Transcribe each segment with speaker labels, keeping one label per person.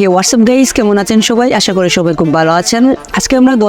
Speaker 1: হে WhatsApp guys, কেমন আছেন সবাই? আশা করি সবাই খুব ভালো আছেন। আজকে আমরা দু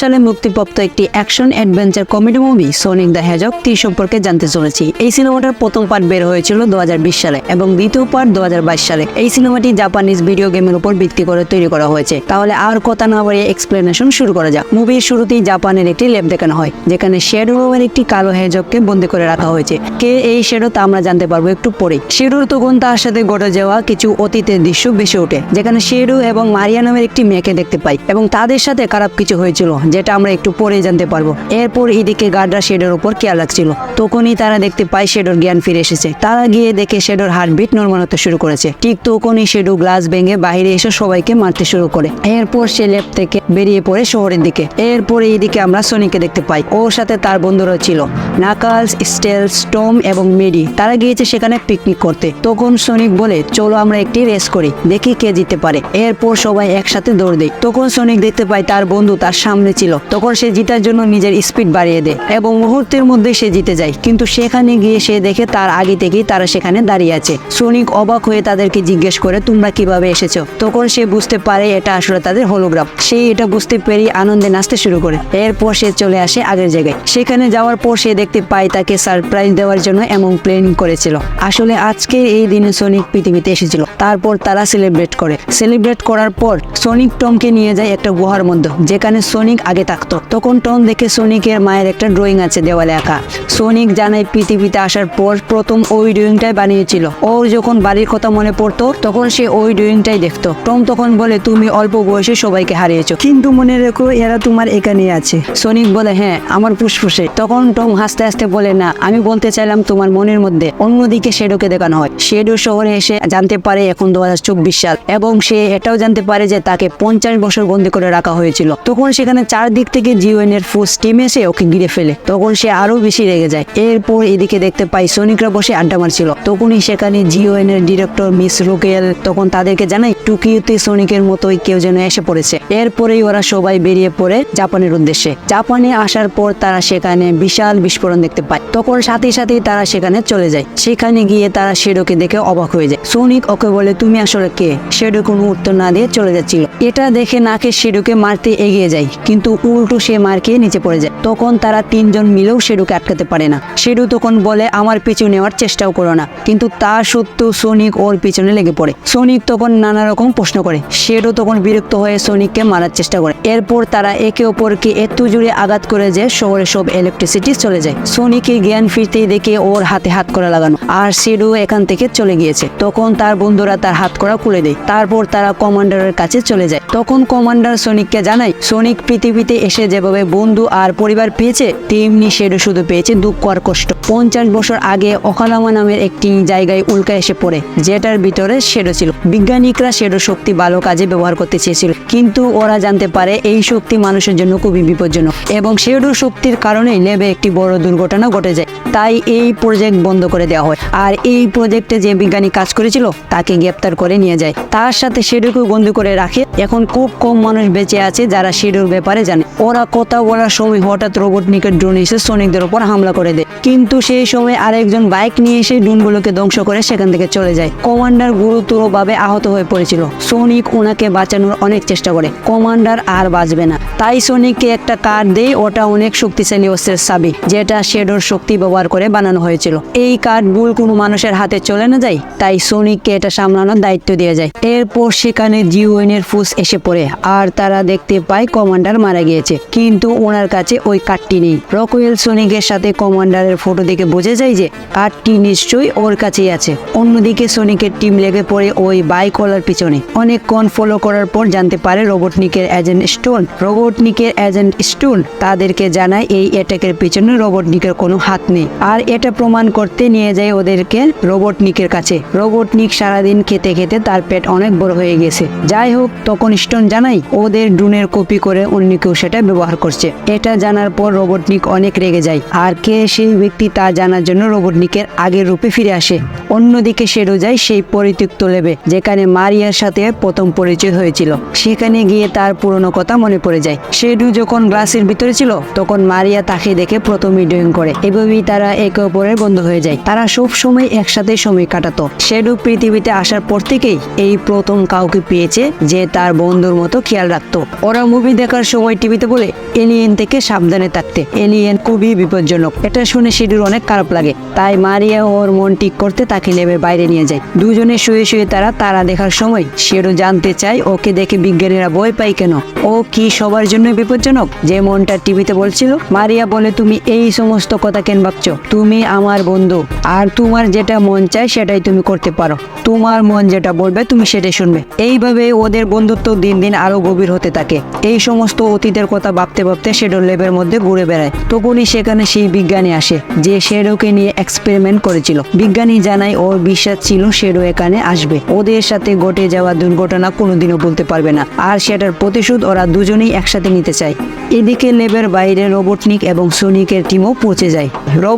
Speaker 1: সালে মুক্তিপ্রাপ্ত একটি action adventure comedy movie, Sonic the Hedgehog, টি সম্পর্কে জানতে চলেছি। এই সিনেমাটার প্রথম পার্ট বের হয়েছিল দু সালে এবং দ্বিতীয় পার্ট দু সালে। এই সিনেমাটি জাপানিজ ভিডিও গেমের উপর ভিত্তি করে তৈরি করা হয়েছে। তাহলে আর কথা না বাড়িয়ে এক্সপ্লেনেশন শুরু করা যাক। মুভির শুরুতেই জাপানের একটি ল্যাব দেখানো হয়, যেখানে শেডো নামের একটি কালো হ্যাজককে বন্দি করে রাখা হয়েছে। কে এই শেডো তা আমরা জানতে পারব একটু পরে শেডোর তখন তার সাথে ঘটে যাওয়া কিছু অতীতের দৃশ্য বেশি ওঠে যেখানে শেডো এবং মারিয়া নামের একটি মেয়েকে দেখতে পাই এবং তাদের সাথে খারাপ কিছু হয়েছিল, যেটা আমরা একটু পরে জানতে পারব। এরপর এদিকে গার্ডরা শেডোর উপর খেয়াল রাখছিল। তখনই তারা দেখতে পায় শেডোর জ্ঞান ফিরে এসেছে। তারা গিয়ে দেখে শেডোর হার্টবিট নর্মাল হতে শুরু করেছে। ঠিক তখনই শেডো গ্লাস ভেঙে বাইরে এসে সবাইকে মারতে শুরু করে। এরপর সে ল্যাব থেকে বেরিয়ে পড়ে শহরের দিকে। এরপর এইদিকে আমরা সোনিকে দেখতে পাই। ওর সাথে তার বন্ধুরা ছিল, নাকালস স্টেল স্টোম এবং মেডি। তারা গিয়েছে সেখানে পিকনিক করতে। তখন সনিক বলে, চলো আমরা একটি রেস করি, দেখি কে জিততে পারে। এরপর সবাই একসাথে দৌড় দেয়। তখন সনিক দেখতে পায় তার বন্ধু তার সামনে ছিল। তখন সে জিতার জন্য নিজের স্পিড বাড়িয়ে দেয় এবং মুহূর্তের মধ্যে সে জিতে যায়। কিন্তু সেখানে গিয়ে সে দেখে তার আগে থেকেই তারা সেখানে দাঁড়িয়ে আছে। সনিক অবাক হয়ে তাদেরকে জিজ্ঞেস করে, তোমরা কীভাবে এসেছ? তখন সে বুঝতে পারে, এটা আসলে তাদের হোলোগ্রাফ সে এটা বুঝতে পেরে আনন্দে নাচতে শুরু করে। এরপর সে চলে আসে আগের জায়গায়। সেখানে যাওয়ার পর সে দেখতে পায় তাকে সারপ্রাইজ দেওয়ার জন্য এমন প্ল্যানিং করেছিল। আসলে আজকে এই দিনে সনিক পৃথিবীতে এসেছিল। তারপর তারা সেলিব্রেট করে। সেলিব্রেট করার পর সনিক টমকে নিয়ে যায় একটা গুহার মধ্যে, যেখানে সনিক আগে থাকতো। তখন টম দেখে সনিকের মায়ের একটা ড্রয়িং আছে দেওয়ালে আঁকা। সনিক জানায় পৃথিবীতে আসার পর প্রথম ওই ড্রয়িংটাই বানিয়েছিল। ওর যখন বাড়ির কথা মনে পড়তো, তখন সে ওই ড্রয়িংটাই দেখতো। টম তখন বলে, তুমি অল্প বয়সে সবাইকে হারিয়েছো। কিন্তু মনে রেখো, এরা তোমার এখানে আছে। সনিক বলে হ্যাঁ আমার ফুসফুসে। তখন টম হাসতে হাসতে বলে, না, আমি বলতে চাইলাম তোমার মনের মধ্যে অন্যদিকে শেডোকে দেখানো হয়। শেডো শহরে এসে জানতে পারে এখন দু হাজার চব্বিশ সাল এবং সে এটাও জানতে পারে যে তাকে পঞ্চাশ বছর বন্দি করে রাখা হয়েছিল। তখন সেখানে চারদিক থেকে জিওএন এর ফুস টিম এসে ওকে ঘিরে ফেলে। তখন সে আরও বেশি রেগে যায়। এরপর এদিকে দেখতে পাই সৈনিকরা বসে আড্ডা মারছিল। তখনই সেখানে জিওএন এর ডিরেক্টর মিস রোকেল তখন তাদেরকে জানাই টুকিওতে সৈনিকের মতোই কেউ যেন এসে পড়েছে। এরপরেই ওরা সবাই বেরিয়ে পড়ে জাপানের উদ্দেশ্যে। জাপানে আসার পর তারা সেখানে বিশাল বিস্ফোরণ দেখতে পায়। তখন সাথে সাথেই তারা সেখানে চলে যায়। সেখানে গিয়ে তারা শেডোকে দেখে অবাক হয়ে যায়। সৈনিক ওকে বলে, তুমি আসলে কে? শেডো কোনো উত্তর না দিয়ে চলে যাচ্ছিল। এটা দেখে নাকে শেডোকে মারতে এগিয়ে যায়, কিন্তু উল্টো সে মার খেয়ে নিচে পড়ে যায়। তখন তারা তিনজন মিলেও শেডোকে আটকাতে পারে না। শেডো তখন বলে, আমার পিছু নেওয়ার চেষ্টাও করো না। কিন্তু তা সত্ত্বেও সনিক ওর পিছনে লেগে পড়ে। সনিক তখন নানা রকম প্রশ্ন করে। শেডো তখন বিরক্ত হয়ে সনিককে মারার চেষ্টা করে। এরপর তারা একে অপরকে এত জুড়ে আঘাত করে যে শহরে সব ইলেকট্রিসিটি চলে যায়। সনিকে জ্ঞান ফিরতেই দেখে ওর হাতে হাত করা লাগানো। আর শেডো এখান থেকে চলে গিয়েছে। তখন তার বন্ধুরা তার হাত করা খুলে দেয়। তারপর তারা কমান্ডারের কাছে চলে যায়। তখন কমান্ডার সনিককে জানায়, সনিক পৃথিবীতে এসে যেভাবে বন্ধু আর পরিবার পেয়েছে, তেমনি শেডো শুধু পেয়েছে দুঃখ আর কষ্ট। পঞ্চাশ বছর আগে অকালামা নামের একটি জায়গায় উল্কা এসে পড়ে, যেটার ভিতরে শেডো ছিল। বিজ্ঞানিকরা শেডো শক্তি ভালো কাজে ব্যবহার করতে চেয়েছিল, কিন্তু ওরা জানতে পারে এই শক্তি মানুষের জন্য খুবই বিপজ্জনক, এবং শেডো শক্তির কারণে লেবে একটি বড় দুর্ঘটনা ঘটে যায়। তাই এই প্রজেক্ট বন্ধ করে দেওয়া হয়। আর এই প্রজেক্টে যে বিজ্ঞানী কাজ করেছিল, তাকে গ্রেপ্তার করে নিয়ে যায়। তার সাথে শেডোকে বন্দি করে রাখে। এখন খুব কম মানুষ বেঁচে আছে যারা শেডোর ব্যাপারে জানে। ওরা কথা বলার সময় হঠাৎ রোবট নিকেট ড্রোন এসে সৈনিকদের উপর হামলা করে দেয়। কিন্তু সেই সময় আরেকজন বাইক নিয়ে এসে ড্রোনগুলোকে ধ্বংস করে সেখান থেকে চলে যায়। কমান্ডার গুরুতরভাবে আহত হয়ে পড়েছিল। সৈনিক ওনাকে বাঁচানোর অনেক চেষ্টা করে। কমান্ডার আর বাঁচবে না। তাই সৈনিককে একটা কার্ড দেয়। ওটা অনেক শক্তিশালী অস্ত্রের সাবি যেটা শেডোর শক্তি ব্যবহার করে বানানো হয়েছিল। এই কার্ড ভুল কোনো মানুষের হাতে চলে না যায়, তাই সৈনিককে এটা সামলানোর দায়িত্ব দিয়ে যায়। এরপর সেখানে জিওএনের ফুস এসে পড়ে, আর তারা দেখতে পায় কমান্ডার মারা গিয়েছে, কিন্তু ওনার কাছে ওই কার্ডটি নেই। রকওয়েল সোনিকের সাথে কমান্ডারের ফটো দেখে বোঝা যায় যে কার্ডটি নিশ্চয়ই ওর কাছেই আছে। অন্যদিকে সোনিকের টিম লেগে পড়ে ওই বাইকওয়ালার পিছনে। অনেকক্ষণ ফলো করার পর জানতে পারে রোবটনিকের এজেন্ট স্টোন। রোবটনিকের এজেন্ট স্টোন তাদেরকে জানায় এই অ্যাটাকের পিছনে রোবটনিকের কোনো হাত নেই। আর এটা প্রমাণ করতে নিয়ে যায় ওদেরকে রোবটনিকের কাছে। রোবটনিক সারাদিন খেতে খেতে তার পেট অনেক বড় হয়ে গেছে। যাই হোক, তখন স্টোন জানাই, ওদের ড্রোনের কপি করে অন্য কেউ সেটা ব্যবহার করছে। এটা জানার পর রোবটনিক অনেক রেগে যায়। আর কে সেই ব্যক্তি তা জানার জন্য রোবটনিকের আগের রূপে ফিরে আসে। অন্যদিকে সেরো যায় সেই পরিত্যক্ত লেবে, যেখানে মারিয়ার সাথে প্রথম পরিচয় হয়েছিল। সেখানে গিয়ে তার পুরনো কথা মনে পড়ে যায়। শেডু যখন গ্লাসের ভিতরে ছিল, তখন মারিয়া তাকে দেখে প্রথম ড্রয়িং করে। এভাবেই তারা একে অপরের বন্ধু হয়ে যায়। তারা সব সময় একসাথে সময় কাটাতো। শেডু পৃথিবীতে আসার পর থেকেই এই প্রথম কাউকে পেয়েছে যে তার বন্ধুর মতো খেয়াল রাখতো। ওরা মুভি দেখার সময় টিভিতে বলে এলিয়েন থেকে সাবধানে থাকতে। এলিয়েন খুবই বিপজ্জনক। এটা শুনে শিডির অনেক খারাপ লাগে। তাই মারিয়া ওর মন ঠিক করতে তাকে লেবে বাইরে নিয়ে যায়। দুজনে শুয়ে শুয়ে তারা তারা দেখার সময় সেরও জানতে চায়, ওকে দেখে বিজ্ঞানীরা ভয় পায় কেন? ও কি সবার জন্য বিপজ্জনক? যে মনটা টিভিতে বলছিল, মারিয়া বলে তুমি এই সমস্ত কথা কেন ভাবছ? তুমি আমার বন্ধু। আর তোমার যেটা মন চায় সেটাই তুমি করতে পারো। তোমার মন যেটা বলবে, তুমি সেটাই শুনবে। এইভাবে ওদের বন্ধুত্ব দিন দিন আরও গভীর হতে থাকে। এই সমস্ত অতীতের কথা ভাবতে ভাবতে শেডো লেবের মধ্যে ঘুরে বেড়ায়। তখনই সেখানে সেই বিজ্ঞানী আসে, যে শেডোকে নিয়ে এক্সপেরিমেন্ট করেছিল। বিজ্ঞানী জানায়, ওর বিশ্বাস ছিল শেডো এখানে আসবে। ওদের সাথে ঘটে যাওয়া দুর্ঘটনা কোনোদিনও বলতে পারবে না। আর সেটার প্রতিশোধ ওরা দুজনেই একসাথে নিতে চায়। এদিকে লেবের বাইরে রোবটনিক এবং সোনিকের টিমও পৌঁছে যায়।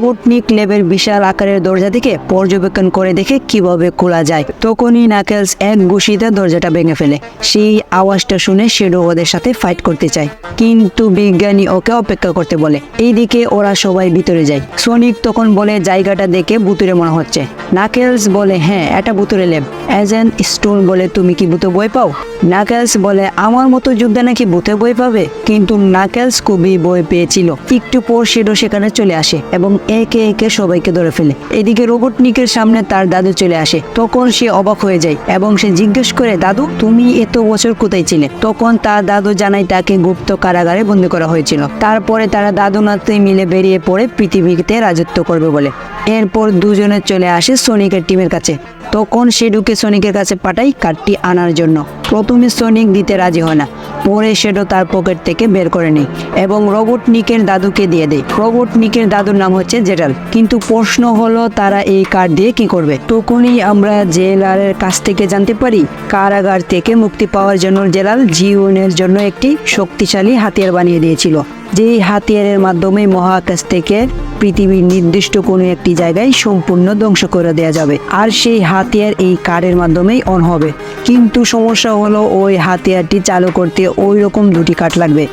Speaker 1: রোবটনিক লেবের বিশাল আকারের দরজা থেকে পর্যবেক্ষণ করে দেখে কীভাবে খোলা যায়। তখনই নাকেলস এক ঘুষিতে দরজাটা ভেঙে ফেলে। সেই আওয়াজটা শুনে শেডো ওদের সাথে ফাইট করতে চায়। কিন্তু বিজ্ঞানী ওকে অপেক্ষা করতে বলে, এইদিকে ওরা সবাই ভিতরে যায়। সনিক তখন বলে, জায়গাটা দেখে ভুতুরে মনে হচ্ছে। নাকেলস বলে হ্যাঁ এটা ভুতুরে লেব এজেন্ট স্টোন বলে, তুমি কি ভূতে বই পাও? নাকেলস বলে, আমার মতো যুদ্ধে নাকি ভূতে বই পাবে? কিন্তু নাকেলস খুবই বই পেয়েছিল। একটু পর শেডো সেখানে চলে আসে এবং একে একে সবাইকে ধরে ফেলে। এদিকে রোবটনিকের সামনে তার দাদু চলে আসে। তখন সে অবাক হয়ে যায় এবং সে জিজ্ঞেস করে, দাদু, তুমি এত বছর কোথায় ছিলে? তখন তার দাদু জানায়, তাকে গুপ্ত কারাগারে বন্দী করা হয়েছিল। তারপরে তারা দাদু নাতে মিলে বেরিয়ে পড়ে পৃথিবীতে রাজত্ব করবে বলে। এরপর দুজনে চলে আসে সোনিকের টিমের কাছে। তখন শেডুকে সনিকের কাছে পাঠাই কার্ডটি আনার জন্য। প্রথমে সোনিক দিতে রাজি হয় না। পরে শেডো তার পকেট থেকে বের করে নেয় এবং রোবট নিকের দাদুকে দিয়ে দেয়। রোবট নিকের দাদুর নাম হচ্ছে জেরাল কিন্তু প্রশ্ন হলো, তারা এই কার্ড দিয়ে কি করবে? তখনই আমরা জেলারের কাছ থেকে জানতে পারি, কারাগার থেকে মুক্তি পাওয়ার জন্য জেলাল জিওনের জন্য একটি শক্তিশালী হাতিয়ার বানিয়ে দিয়েছিল। যেই হাতিয়ারের মাধ্যমে মহাকাশ থেকে পৃথিবীর নির্দিষ্ট কোনো একটি জায়গায় সম্পূর্ণ ধ্বংস করে দেওয়া যাবে, আর সেই হাতিয়ার এই কার্ডের মাধ্যমেই অন হবে। কিন্তু সমস্যা হলো ওই হাতিয়ারটি চালু করতে ওই রকম দুটি কার্ড লাগবে,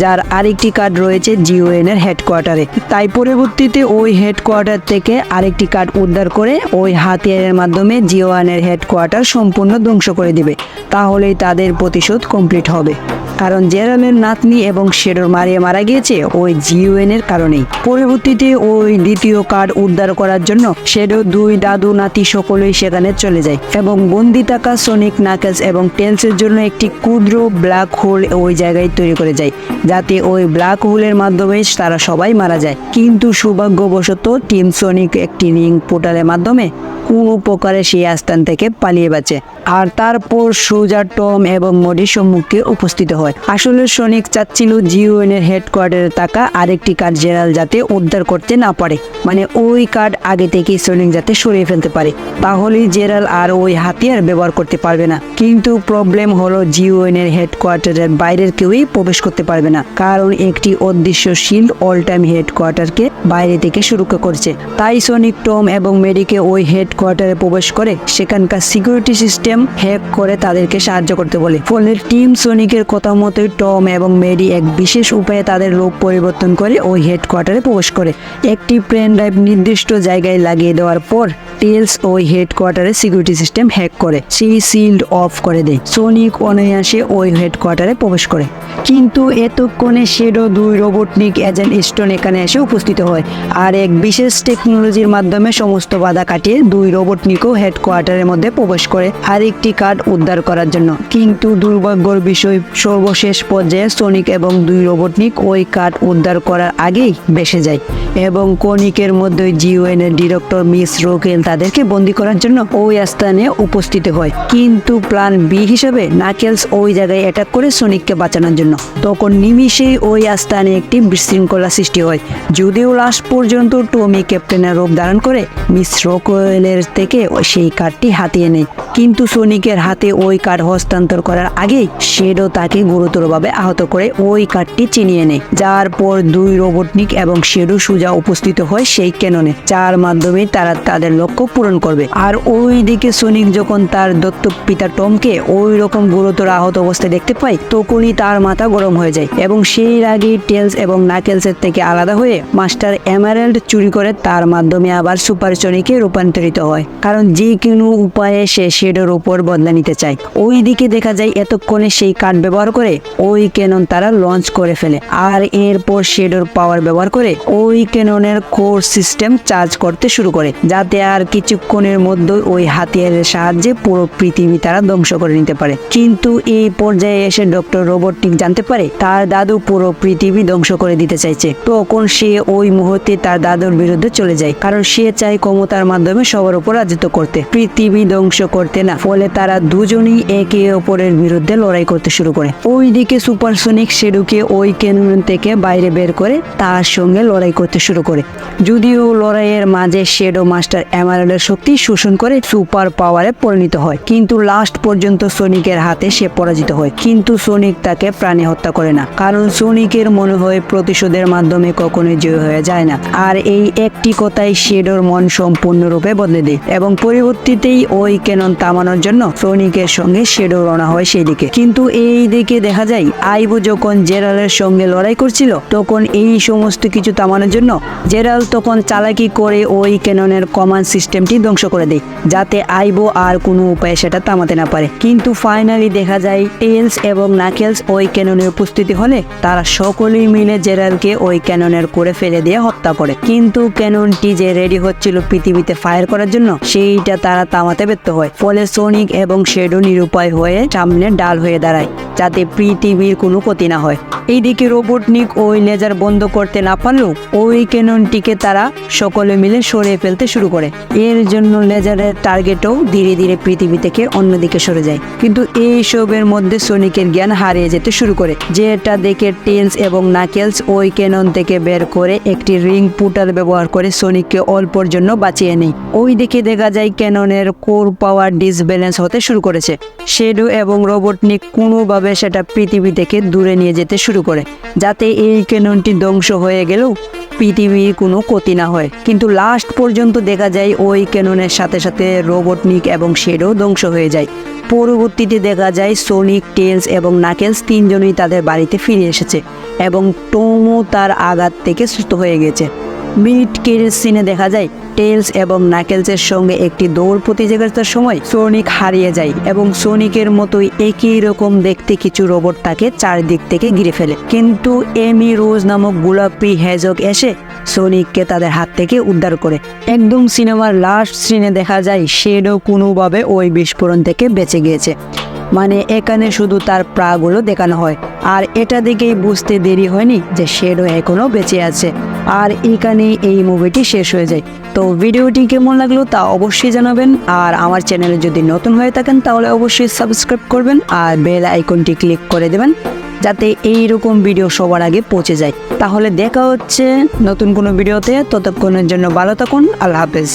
Speaker 1: যার আরেকটি কার্ড রয়েছে জিওএন এর হেডকোয়ার্টারে তাই পরবর্তীতে ওই হেডকোয়ার্টার থেকে আরেকটি কার্ড উদ্ধার করে ওই হাতিয়ারের মাধ্যমে জিওএন এর হেডকোয়ার্টার সম্পূর্ণ ধ্বংস করে দিবে, তাহলেই তাদের প্রতিশোধ কমপ্লিট হবে। কারণ জেরামের নাতনি এবং শেডোর মারিয়ে মারা গিয়েছে ওই জিওএন এর কারণেই। পরবর্তীতে ওই দ্বিতীয় কার্ড উদ্ধার করার জন্য শেডো দুই দাদু নাতি সকলেই সেখানে চলে যায় এবং বন্দি থাকা সোনিক, নাকেলস এবং টেলসের জন্য একটি ক্ষুদ্র ব্ল্যাক হোল ওই জায়গায় তৈরি করে যায়। যাতে ওই ব্ল্যাক হোলের মাধ্যমে তারা সবাই মারা যায়। কিন্তু সৌভাগ্যবশত টিম সোনিক একটি রিং পোর্টালের মাধ্যমে কোনো প্রকারে সেই আস্থান থেকে পালিয়ে বাঁচে। আর তারপর সোজা টম এবং মডির সম্মুখে উপস্থিত হয়। আসলে সনিক চাচ্ছিল জিওএন এর হেডকোয়ার্টারে থাকা আরেকটি কার্ড জেরাল যাতে উদ্ধার করতে না পারে। মানে ওই কার্ড আগে থেকেই সনিক যাতে সরিয়ে ফেলতে পারে। তাহলেই জেরাল আর ওই হাতিয়ার ব্যবহার করতে পারবে না। কিন্তু প্রবলেম হলো জিওএন এর হেডকোয়ার্টারের বাইরের কেউই প্রবেশ করতে পারবে না। কারণ একটি অদৃশ্যশীল অল টাইম হেডকোয়ার্টারকে বাইরে থেকে সুরক্ষা করছে। তাই সনিক টম এবং মেডিকে ওই হেডকোয়ার্টারে প্রবেশ করে সেখানকার সিকিউরিটি সিস্টেম হ্যাক করে তাদেরকে সাহায্য করতে বলে। ফলে টিম সোনিকের কথা মতোই টম এবং মেরি এক বিশেষ উপায়ে তাদের রূপ পরিবর্তন করে ওই হেডকোয়ার্টারে প্রবেশ করে। একটি পেন ড্রাইভ নির্দিষ্ট জায়গায় লাগিয়ে দেওয়ার পর টেলস ওই হেডকোয়ার্টারে সিকিউরিটি সিস্টেম হ্যাক করে, সেই সিল্ড অফ করে দেয়। সোনিক অনায়াসে ওই হেডকোয়ার্টারে প্রবেশ করে। কিন্তু এতক্ষণে শেডো দুই রোবটনিক এজেন্ট স্টোন এখানে এসে উপস্থিত হয়। আর এক বিশেষ টেকনোলজির মাধ্যমে সমস্ত বাধা কাটিয়ে দুই রোবটনিকও হেডকোয়ার্টারের মধ্যে প্রবেশ করে আর একটি কার্ড উদ্ধার করার জন্য। কিন্তু দুর্ভাগ্যর বিষয়, সর্বশেষ পর্যায়ে সনিক এবং দুই রোবটনিক ওই কার্ড উদ্ধার করার আগেই বেসে যায় এবং কনিকের মধ্যে জিওএন এর ডিরেক্টর মিস রোকেল তাদেরকে বন্দি করার জন্য ওই স্থানে উপস্থিত হয়। কিন্তু প্ল্যান বি হিসেবে নাকেলস ওই জায়গায় অ্যাটাক করে সনিককে বাঁচানোর জন্য। তখন নিমিষেই ওই স্থানে একটি বিশৃঙ্খলা সৃষ্টি হয়। যদিও লাস্ট পর্যন্ত টমি ক্যাপ্টেনের রূপ ধারণ করে, মিস রোকেলের থেকে সেই কার্ডটি হাতিয়ে নেয়। কিন্তু সনিকের হাতে ওই কার্ড হস্তান্তর করার আগেই শেডো তাকে গুরুতরভাবে আহত করে ওই কার্ডটি চিনিয়ে নেয়। যার পর দুই রোবটনিক এবং শেডো সুজা উপস্থিত হয় সেই ক্যাননে, যার মাধ্যমে তারা তাদের লক্ষ্য পূরণ করবে। আর ওই দিকে সনিক যখন তার দত্তক পিতা টমকে ওই রকম গুরুতর আহত অবস্থায় দেখতে পায়, তখনই তার মাথা গরম হয়ে যায় এবং সেই আগেই টেলস এবং নাকেলসের থেকে আলাদা হয়ে মাস্টার এমারেল্ড চুরি করে তার মাধ্যমে আবার সুপার সনিকে রূপান্তরিত হয়। কারণ যে কোনো উপায়ে সে শেডের উপর বদলা নিতে চায়। ওই দিকে দেখা যায় এতক্ষণে সেই কাঠ ব্যবহার করে ওই ক্যানন তারা লঞ্চ করে ফেলে। আর এরপর শেডের পাওয়ার ব্যবহার করে ওই ক্যাননের কোর সিস্টেম চার্জ করতে শুরু করে, যাতে আর কিছুক্ষণের মধ্যে ওই হাতিয়ারের সাহায্যে পুরো পৃথিবী তারা ধ্বংস করে নিতে পারে। কিন্তু এই পর্যায়ে এসে ডক্টর রোবটনিক জানতে পারে, তার দাদু পুরো পৃথিবী ধ্বংস করে দিতে চাইছে। তখন সে ওই মুহূর্তে তার দাদুর বিরুদ্ধে চলে যায়, কারণ সে চায় ক্ষমতার মাধ্যমে সবার উপর রাজত্ব করতে। পৃথিবী ধ্বংস করতে না। ফলে তারা দুজনেই একে অপরের বিরুদ্ধে লড়াই করতে শুরু করে। ওইদিকে সুপারসোনিক শেডুকে ওই ক্যানন থেকে বাইরে বের করে তার সঙ্গে লড়াই করতে শুরু করে। যদিও লড়াইয়ের মাঝে শেডো মাস্টার এমারেলের শক্তি শোষণ করে সুপার পাওয়ারে পরিণত হয়। কিন্তু লাস্ট পর্যন্ত সোনিকের হাতে সে পরাজিত হয়। কিন্তু সোনিক তাকে প্রাণী হত্যা করে না। কারণ সোনিকের মনে হয় প্রতিশোধের মাধ্যমে কখনোই জয় হয়ে যায় না। আর এই একটি কথাই শেডোর মন সম্পূর্ণরূপে বদলে দেয়। এবং পরবর্তীতেই ওই ক্যানন থামানোর জন্য সোনিকের সঙ্গে শেডো রওনা হয় সেই দিকে কিন্তু এই দিকে দেখা যায়, আইবু যখন জেরালের সঙ্গে লড়াই করছিল, তখন এই সমস্ত কিছু থামানোর জন্য জেরাল তখন চালাকি করে ওই ক্যাননের কমান্ড সিস্টেমটি ধ্বংস করে দেয়, যাতে আইবো আর কোনো উপায়ে সেটা থামাতে না পারে। কিন্তু ফাইনালি দেখা যায় টেলস এবং নাকেলস ওই ক্যাননের উপস্থিতি হলে তারা সকলেই মিলে জেরালকে ওই ক্যাননের করে ফেলে দিয়ে হত্যা করে। কিন্তু ক্যাননটি যে রেডি হচ্ছিল পৃথিবীতে ফায়ার করার জন্য, সেইটা তারা থামাতে ব্যর্থ হয়। ফলে সোনিক এবং শেডো নিরুপায় হয়ে সামনে ডাল হয়ে দাঁড়ায়, যাতে পৃথিবীর কোনো ক্ষতি না হয়। এইদিকে রোবটনিক ওই লেজার বন্ধ করতে না পারলেও ওই ক্যাননটিকে তারা সকলে মিলে সরিয়ে ফেলতে শুরু করে। এর জন্য লেজারের টার্গেটও ধীরে ধীরে পৃথিবী থেকে অন্যদিকে সরে যায়। কিন্তু এই সবের মধ্যে সোনিকের জ্ঞান হারিয়ে যেতে শুরু করে, যেটা দেখে টেলস এবং নাকেলস ওই ক্যানন থেকে বের করে একটি রিং পুটার ব্যবহার করে সোনিককে অল্পর জন্য বাঁচিয়ে নেয়। ওই দিকে দেখা যায় ক্যাননের কোর পাওয়ার ডিসব্যালেন্স হতে শুরু করেছে। শেডো এবং রোবটনিক কোনোভাবে সেটা পৃথিবী থেকে দূরে নিয়ে যেতে শুরু করে, যাতে এই ক্যাননটি ধ্বংস হয়ে গেলেও পৃথিবীর কোনো ক্ষতি না হয়। কিন্তু লাস্ট পর্যন্ত দেখা যায় ওই ক্যাননের সাথে সাথে রোবটনিক এবং শেডো ধ্বংস হয়ে যায়। পরবর্তীতে দেখা যায় সোনিক, টেলস এবং নাকেলস তিনজনই তাদের বাড়িতে ফিরে এসেছে এবং টোমো তার আঘাত থেকে সুস্থ হয়ে গেছে। মিড কেরির সিনে দেখা যায় টেলস এবং নাকেলসের সঙ্গে একটি দৌড় প্রতিযোগিতার সময় সোনিক হারিয়ে যায় এবং সোনিকের মতোই একই রকম দেখতে কিছু রোবট তাকে চারদিক থেকে ঘিরে ফেলে। কিন্তু এমি রোজ নামক গোলাপি হেজক এসে সোনিককে তাদের হাত থেকে উদ্ধার করে। একদম সিনেমার লাস্ট সিনে দেখা যায় শেডও কোনোভাবে ওই বিস্ফোরণ থেকে বেঁচে গিয়েছে। মানে এখানে শুধু তার প্রাগুলো দেখানো হয়। আর এটা দেখেই বুঝতে দেরি হয়নি যে শেডও এখনও বেঁচে আছে। আর এখানেই এই মুভিটি শেষ হয়ে যায়। তো ভিডিওটি কেমন লাগল তা অবশ্যই জানাবেন। আর আমার চ্যানেলে যদি নতুন হয়ে থাকেন তাহলে অবশ্যই সাবস্ক্রাইব করবেন আর বেল আইকনটি ক্লিক করে দেবেন যাতে এই রকম ভিডিও সবার আগে পৌঁছে যায়। তাহলে দেখা হচ্ছে নতুন কোনো ভিডিওতে। ততক্ষণের জন্য ভালো থাকুন। আল্লাহ হাফেজ।